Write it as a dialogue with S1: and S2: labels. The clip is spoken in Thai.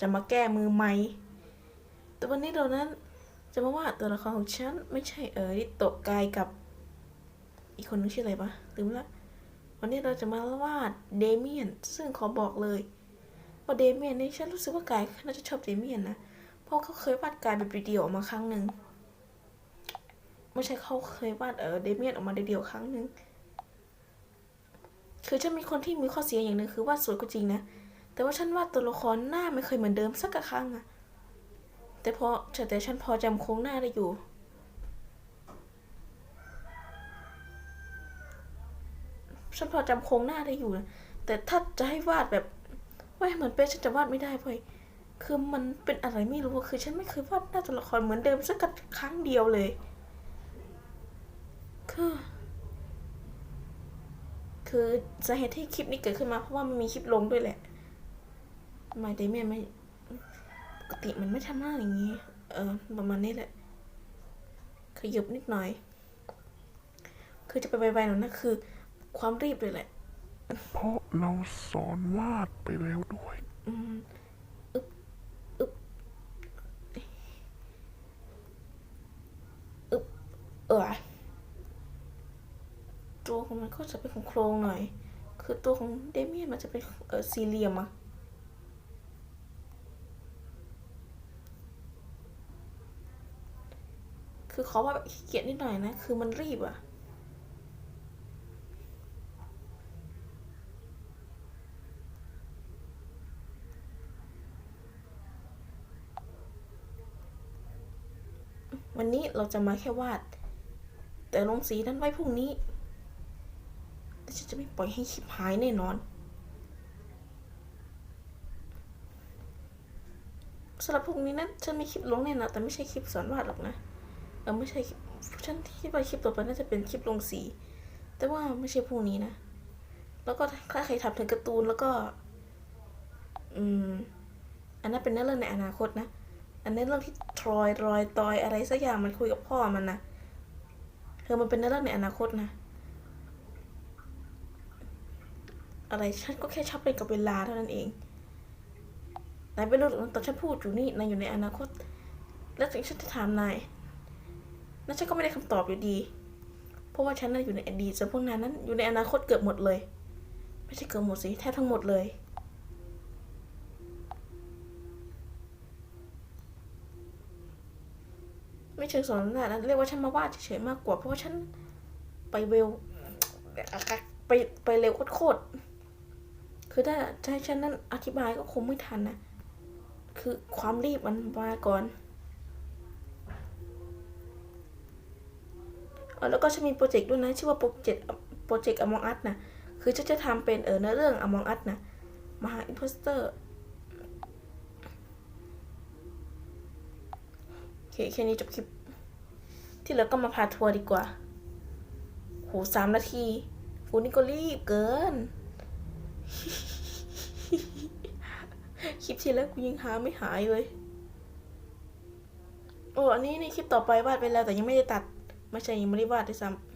S1: จะมาแก้มือใหม่ แต่วันนี้เรานั้นจะมาวาดตัวละครของฉันไม่ใช่เออที่โตะกายกับ อีกคนนึงชื่ออะไรปะลืมละ วันนี้เราจะมาวาดเดเมียน ซึ่งขอบอกเลยว่าเดเมียนนี่ฉันรู้สึกว่ากายน่าจะชอบเดเมียนนะ เพราะเขาเคยวาดกายแบบเดียวออกมาครั้งหนึ่งไม่ใช่เขาเคยวาดเออเดเมียนออกมาเดียวครั้งหนึ่งคือฉันมีคนที่มีข้อเสียอย่างหนึ่งคือวาดสวยก็จริงนะ แต่ว่าฉันวาดตัวละครหน้าไม่เคยเหมือนเดิมสักครั้งอะแต่พอแต่ฉันพอจำโครงหน้าได้อยู่ ฉันพอจำโครงหน้าได้อยู่นะแต่ถ้าจะให้วาดแบบวาดให้เหมือนเป๊ะฉันจะวาดไม่ได้เว้ยคือมันเป็นอะไรไม่รู้คือ ฉันไม่เคยวาดหน้าตัวละครเหมือนเดิมสักครั้งเดียวเลย คือ คือสาเหตุที่คลิปนี้เกิดขึ้นมาเพราะว่ามันมีคลิปลงด้วยแหละ ทำไมเดเมียนไม่ปกติมันไม่ทำหน้าอย่างนี้ เออ ประมาณนี้แหละ ขยับนิดหน่อย คือจะไปไวๆหน่อยนะคือ ความรีบเลยแหละ
S2: เพราะเราสอนวาดไปแล้วด้วย
S1: อืมอึบอึบอึบเออตัวของมันก็จะเป็นของโครงหน่อย คือตัวของเดเมียนมันจะเป็นเออสี่เหลี่ยมอะ คือเขอว่าแบบขี้เกียจนิดหน่อยนะ คือมันรีบอะวันนี้เราจะมาแค่วาด แต่ลงสีนั้นไว้พรุ่งนี้แต่ฉันจะไม่ปล่อยให้คลิปหายแน่นอนสำหรับพรุ่งนี้นะฉันมีคลิปลงแน่นอนแต่ไม่ใช่คลิปสอนวาดหรอกนะ เออไม่ใช่คลิปฉันคิดว่าคลิปต่อไปน่าจะเป็นคลิปลงสี แต่ว่าไม่ใช่พรุ่งนี้นะ แล้วก็ถ้าใครทำถึงการ์ตูนแล้วก็ อืม อันนั้นเป็นเนื้อเรื่องในอนาคตนะ อันนี้เรื่องที่ทรอยรอยตอยอะไรสักอย่างมันคุยกับพ่อมันนะคือมันเป็นเนื้อเรื่องในอนาคตนะ อะไรฉันก็แค่ชอบเล่นกับเวลาเท่านั้นเองนายไม่รู้หรอกตอนฉันพูดอยู่นี่นายอยู่ในอนาคต แล้วถึงฉันจะถามนาย นั่นฉันก็ไม่ได้คำตอบอยู่ดี เพราะว่าฉันน่ะอยู่ในอดีตส่วนพวกนายนั้นอยู่ในอนาคตเกือบหมดเลย ไม่ใช่เกือบหมดสิแทบทั้งหมดเลย ไม่เชิงสอนนาดนั้นเรียกว่าฉันมาวาดเฉยๆมากกว่า เพราะว่าฉันไปเวลไปไปเร็วโคตรคือถ้าให้ฉันนั้นอธิบายก็คงไม่ทันนะ คือความรีบมันมาก่อน แล้วก็ฉันมีโปรเจกต์ด้วยนะชื่อว่าโปรเจกต์โปรเจกต์ Among Us นะคือฉันจะทำเป็นเออเนื้อเรื่อง Among Us นะมหาอินโพสเตอร์โอเคแค่นี้จบคลิป ที่เหลือก็มาพาทัวร์ดีกว่าโหสามนาทีโหนี่ก็รีบเกิน คลิปที่แล้วกูยังหาไม่หายเลยโอ้อันนี้ในคลิปต่อไปวาดไปแล้วแต่ยังไม่ได้ตัด ไม่ใช่ยังไม่ได้วาดด้วยซ้ำ